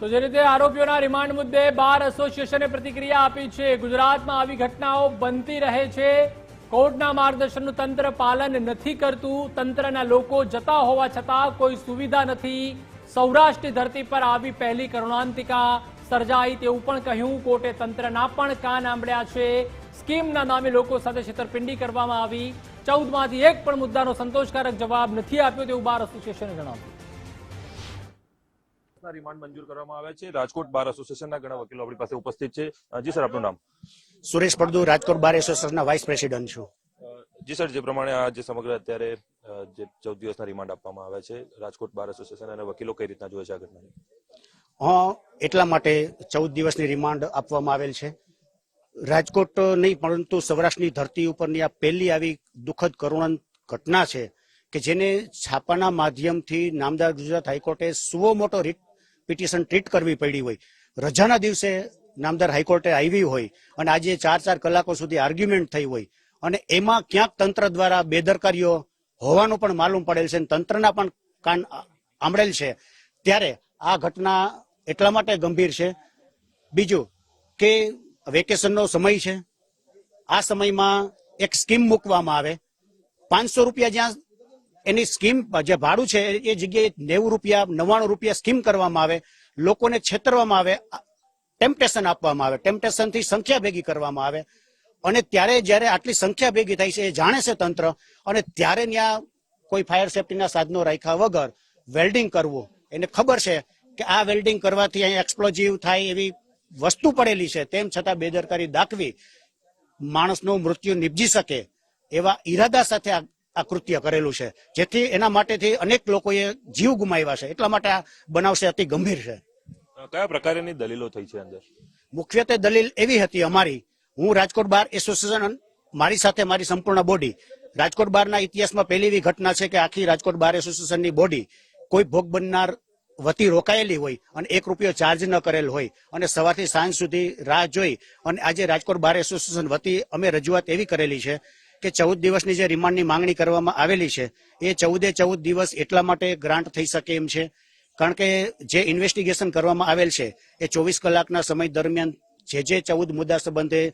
તો જે રીતે આરોપીઓના રિમાન્ડ મુદ્દે બાર એસોસિએશને પ્રતિક્રિયા આપી છે, ગુજરાતમાં આવી ઘટનાઓ બનતી રહે છે. કોર્ટના માર્ગદર્શનનું તંત્ર પાલન નથી કરતું, તંત્રના લોકો જતા હોવા છતાં કોઈ સુવિધા નથી. સૌરાષ્ટ્રની ધરતી પર આવી પહેલી કરુણાંતિકા સર્જાઈ તેવું પણ કહ્યું. કોર્ટે તંત્રના પણ કાન આંબળ્યા છે. સ્કીમના નામે લોકો સાથે છેતરપિંડી કરવામાં આવી. ચૌદમાંથી એક પણ મુદ્દાનો સંતોષકારક જવાબ નથી આપ્યો તેવું બાર એસોસિએશને જણાવ્યું. રિમાન્ડ મંજૂર કરવામાં આવ્યા છે. રાજકોટ બાર એસોસિએશનના ઘણા વકીલો આપણી પાસે ઉપસ્થિત છે. જી સર આપનું નામ? સુરેશ પડદુ રાજકોટ બાર એસોસિએશનના વાઇસ પ્રેસિડેન્ટ છું. જી સર જે પ્રમાણે આ જે સમગ્ર અત્યારે જે ચૌદ દિવસના રિમાન્ડ આપવામાં આવ્યા છે રાજકોટ બાર એસોસિએશન અને વકીલો કઈ રીતના જોવે છે આ ઘટનાને? હા એટલા માટે ચૌદ દિવસની રિમાન્ડ આપવામાં આવેલ છે. રાજકોટ નહીં પરંતુ સૌરાષ્ટ્રની ધરતી ઉપરની આ પહેલી આવી દુઃખદ કરુણ ઘટના છે કે જેને છાપાના માધ્યમથી નામદાર ગુજરાત હાઈકોર્ટે સુવો મોટો રીટ પિટિશન ટ્રીટ કરવી પડી હોય. રજાના દિવસે નામદાર હાઈકોર્ટે આવી હોય અને આજે ચાર ચાર કલાકો સુધી આર્ગ્યુમેન્ટ થઈ હોય અને એમાં ક્યાંક તંત્ર દ્વારા બેદરકારીઓ હોવાનું પણ માલુમ પડેલ છે અને તંત્રના પણ કાન આંબળેલ છે. ત્યારે આ ઘટના એટલા માટે ગંભીર છે. બીજું કે વેકેશનનો સમય છે. આ સમયમાં એક સ્કીમ મૂકવામાં આવે. પાંચસો રૂપિયા જ્યાં એની સ્કીમ જે ભાડું છે, એ જગ્યાએ નેવું રૂપિયા, નવ્વાણું રૂપિયા સ્કીમ કરવામાં આવે, લોકોને છેતરવામાં આવે, ટેમ્પટેશન આપવામાં આવે, ટેમ્પટેશનથી સંખ્યા ભેગી કરવામાં આવે. અને ત્યારે જ્યારે આટલી સંખ્યા ભેગી થાય છે, એ જાણે છે તંત્ર, અને ત્યારે ત્યાં કોઈ ફાયર સેફટીના સાધનો રાખ્યા વગર વેલ્ડિંગ કરવું. એને ખબર છે કે આ વેલ્ડિંગ કરવાથી અહીં એક્સપ્લોઝિવ થાય એવી વસ્તુ પડેલી છે, તેમ છતાં બેદરકારી દાખવી માણસનું મૃત્યુ નિપજી શકે એવા ઈરાદા સાથે આ કૃત્ય કરેલું છે. જેથી એના માટેથી અનેક લોકોએ જીવ ગુમાવ્યા છે. એટલા માટે આ બનાવ છે અતિ ગંભીર છે. કયા પ્રકારની દલીલો થઈ છે અંદર? મુખ્યત્વે દલીલ એવી હતી અમારી હું રાજકોટ બાર એસોસિએશન મારી સાથે મારી સંપૂર્ણ બોડી. રાજકોટ બારના ઇતિહાસમાં પહેલી એવી ઘટના છે કે આખી રાજકોટ બાર એસોસિએશનની બોડી કોઈ ભોગ બનનાર વતી રોકાયેલી હોય અને એક રૂપિયો ચાર્જ ન કરેલ હોય અને સવારથી સાંજ સુધી રાહ જોઈ અને આજે રાજકોટ બાર એસોસિએશન વતી અમે રજૂઆત એવી કરેલી છે કે ચૌદ દિવસની જે રિમાન્ડની માંગણી કરવામાં આવેલી છે, એ ચૌદે ચૌદ દિવસ એટલા માટે ગ્રાન્ટ થઈ શકે એમ છે. કારણ કે જે ઇન્વેસ્ટિગેશન કરવામાં આવેલ છે, એ ચોવીસ કલાકના સમય દરમિયાન જે જે ચૌદ મુદ્દા સંબંધે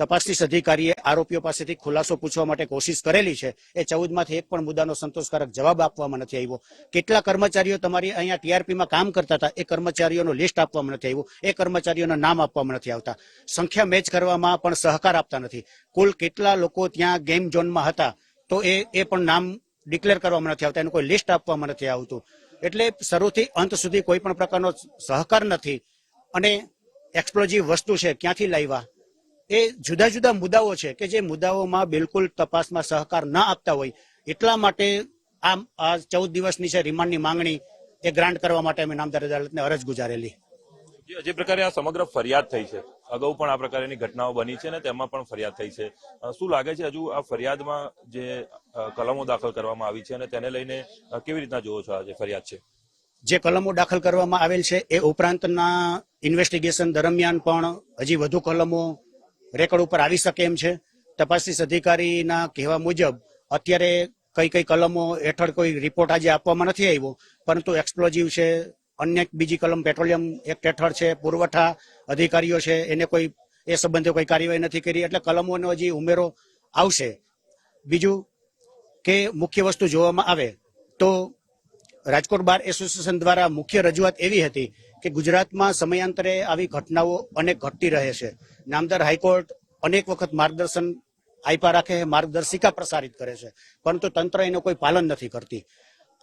તપાસનીશ અધિકારીએ આરોપીઓ પાસેથી ખુલાસો પૂછવા માટે કોશિશ કરેલી છે. એ ચૌદમાંથી એક પણ મુદ્દાનો સંતોષકારક જવાબ આપવામાં નથી આવ્યો. કેટલા કર્મચારીઓ તમારી અહીંયા ટીઆરપીમાં કામ કરતા હતા, એ કર્મચારીઓનો લિસ્ટ આપવામાં નથી આવ્યું. એ કર્મચારીઓના નામ આપવામાં નથી આવતા. સંખ્યા મેચ કરવામાં પણ સહકાર આપતા નથી. કુલ કેટલા લોકો ત્યાં ગેમ ઝોનમાં હતા, તો એ એ પણ નામ ડિક્લેર કરવામાં નથી આવતા. એનું કોઈ લિસ્ટ આપવામાં નથી આવતું. એટલે શરૂથી અંત સુધી કોઈ પણ પ્રકારનો સહકાર નથી. અને એક્સપ્લોઝિવ વસ્તુ છે, ક્યાંથી લાવ્યા? એ જુદા જુદા મુદ્દાઓ છે કે જે મુદ્દાઓમાં બિલકુલ તપાસમાં સહકાર ન આપતા હોય એટલા માટે આ આ ચૌદ દિવસની છે રિમાન્ડની માંગણી એ ગ્રાન્ટ કરવા માટે અમે નામદાર અદાલતને અરજ ગુજારેલી. જે- જે પ્રકારે આ સમગ્ર ફરિયાદ થઈ છે અગાઉ પણ આ પ્રકારની ઘટનાઓ બની છે ને તેમાં પણ ફરિયાદ થઈ છે. શું લાગે છે હજુ આ ફરિયાદમાં જે કલમો દાખલ કરવામાં આવી છે અને તેને લઈને કેવી રીતના જોવો છો આ જે ફરિયાદ છે? જે કલમો દાખલ કરવામાં આવેલ છે એ ઉપરાંતના ઇન્વેસ્ટિગેશન દરમિયાન પણ હજી વધુ કલમો રેકોર્ડ ઉપર આવી શકે એમ છે. તપાસનીશ અધિકારીના કહેવા મુજબ, અત્યારે કઈ કઈ કલમો હેઠળ કોઈ રિપોર્ટ આજે આપવામાં નથી આવ્યો, પરંતુ એક્સપ્લોઝિવ છે, અન્ય બીજી કલમ પેટ્રોલિયમ એક્ટ હેઠળ છે, પુરવઠા અધિકારીઓ છે, એને કોઈ, એ સંબંધે કોઈ કાર્યવાહી નથી કરી, એટલે કલમોનો હજી ઉમેરો આવશે. બીજું કે મુખ્ય વસ્તુ જોવામાં આવે, તો રાજકોટ બાર એસોસિએશન દ્વારા મુખ્ય રજૂઆત એવી હતી કે ગુજરાતમાં સમયાંતરે આવી ઘટનાઓ અનેક ઘટતી રહે છે. નામદાર હાઈકોર્ટ અનેક વખત માર્ગદર્શન આપ્યા રાખે, માર્ગદર્શિકા પ્રસારિત કરે છે. પરંતુ તંત્ર એનું કોઈ પાલન નથી કરતી.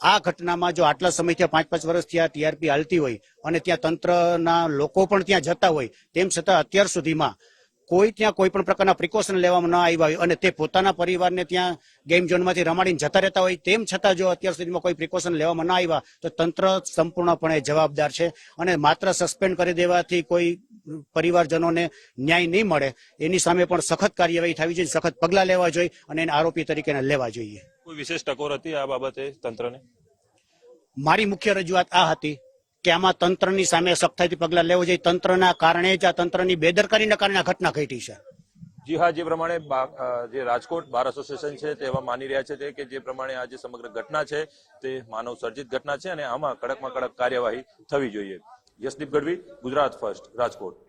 આ ઘટનામાં જો આટલા સમયથી પાંચ પાંચ વર્ષથી આ ટીઆરપી હાલતી હોય અને ત્યાં તંત્રના લોકો પણ ત્યાં જતા હોય, તેમ છતાં અત્યાર સુધીમાં કોઈ ત્યાં કોઈ પણ પ્રકારના પ્રિકોશન લેવામાં ન આવ્યા હોય. અને તે પોતાના પરિવારને ત્યાં ગેમ ઝોનમાંથી રમાડીને જતા રહેતા હોય તેમ છતાં જો અત્યાર સુધીમાં કોઈ પ્રિકોશન લેવામાં ન આવ્યા તો તંત્ર સંપૂર્ણપણે જવાબદાર છે. અને માત્ર સસ્પેન્ડ કરી દેવાથી કોઈ પરિવારજનોને ન્યાય નહીં મળે. એની સામે પણ સખત કાર્યવાહી થવી જોઈએ સખત પગલાં લેવા જોઈએ અને એને આરોપી તરીકે લેવા જોઈએ. કોઈ વિશેષ ટકોર હતી આ બાબતે તંત્રને? મારી મુખ્ય રજૂઆત આ હતી. કે આમાં તંત્રની સામે સખ્તાઈથી પગલાં લેવા જોઈએ. તંત્રના કારણે જ આ તંત્રની બેદરકારીના કારણે આ ઘટના ઘટી છે. જી હા, જે પ્રમાણે જે રાજકોટ બાર એસોસિએશન છે તેવા માની રહ્યા છે તે કે જે પ્રમાણે આ જે સમગ્ર ઘટના છે તે માનવ સર્જિત ઘટના છે અને આમાં કડકમાં કડક કાર્યવાહી થવી જોઈએ. યશદીપ ગઢવી, ગુજરાત ફર્સ્ટ, રાજકોટ.